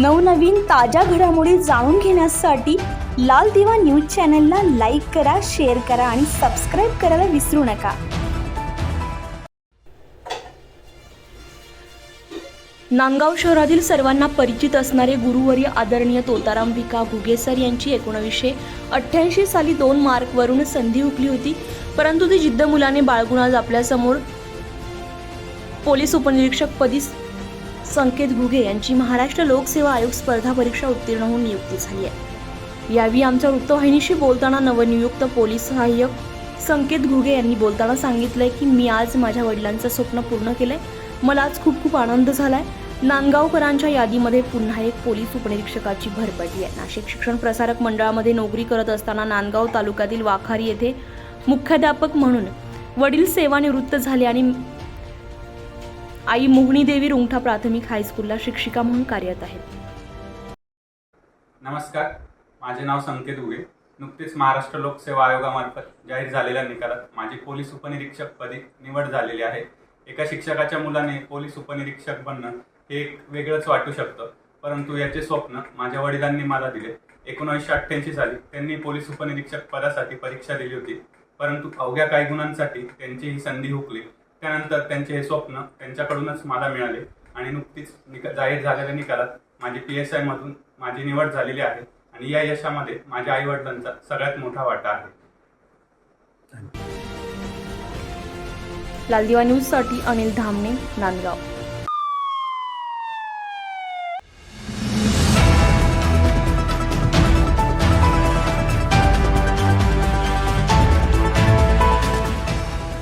नवनवीन ताज्या घडामोडी जाणून घेण्यासाठी लाल दिवा न्यूज चॅनलला लाईक करा शेअर करा आणि सबस्क्राईब करायला विसरू नका. नांदगाव शहरातील सर्वांना परिचित असणारे गुरुवर्य आदरणीय तोताराम भिका घुगे सर यांची एकोणवीसशे अठ्ठ्याऐंशी साली दोन मार्कवरून संधी हुकली होती. परंतु ती जिद्द मुलाने बाळगून आज आपल्यासमोर पोलीस उपनिरीक्षक पदी संकेत घुगे यांची महाराष्ट्र लोकसेवा आयोग स्पर्धा परीक्षा उत्तीर्ण होऊन नियुक्ती झाली आहे. यावेळी आमच्या वृत्तवाहिनीशी बोलताना नवनियुक्त पोलीस सहाय्यक संकेत घुगे यांनी बोलताना सांगितलंय की मी आज माझ्या वडिलांचं स्वप्न पूर्ण केलंय. मला आज खूप खूप आनंद झालाय. नांदगावकरांच्या यादीमध्ये पुन्हा एक पोलीस उपनिरीक्षकाची भर पडली आहे. नाशिक शिक्षण प्रसारक मंडळामध्ये नोकरी करत असताना नांदगाव तालुक्यातील वाखारी येथे मुख्याध्यापक म्हणून वडील सेवानिवृत्त झाले आणि आई मोहनी देवी रुंगठा प्राथमिक हायस्कूलला शिक्षिका म्हणून कार्यरत आहेत. नमस्कार. माझे नाव संकेत उगे. नुकतेच महाराष्ट्र लोकसेवा आयोगामार्फत जाहीर झालेल्या निकालात माझी पोलीस उपनिरीक्षक पदी निवड झालेली आहे. एका शिक्षकाच्या मुलाने पोलीस उपनिरीक्षक बनणं हे एक वेगळंच वाटू शकतं. परंतु याचे स्वप्न माझ्या वडिलांनी मला दिले. एकोणीसशे अठ्ठ्याऐंशी साली त्यांनी पोलीस उपनिरीक्षक पदासाठी परीक्षा दिली होती. परंतु अवघ्या काही गुणांसाठी त्यांची ही संधी हुकली. त्यानंतर त्यांचे हे स्वप्न त्यांच्याकडूनच मला मिळाले आणि नुकतीच निका जाहीर झालेल्या निकालात माझी पी एस आयमधून माझी निवड झालेली आहे आणि या यशामध्ये माझ्या आई वडिलांचा सगळ्यात मोठा वाटा आहे. लालदिवा न्यूजसाठी अनिल धामणे नांदगाव.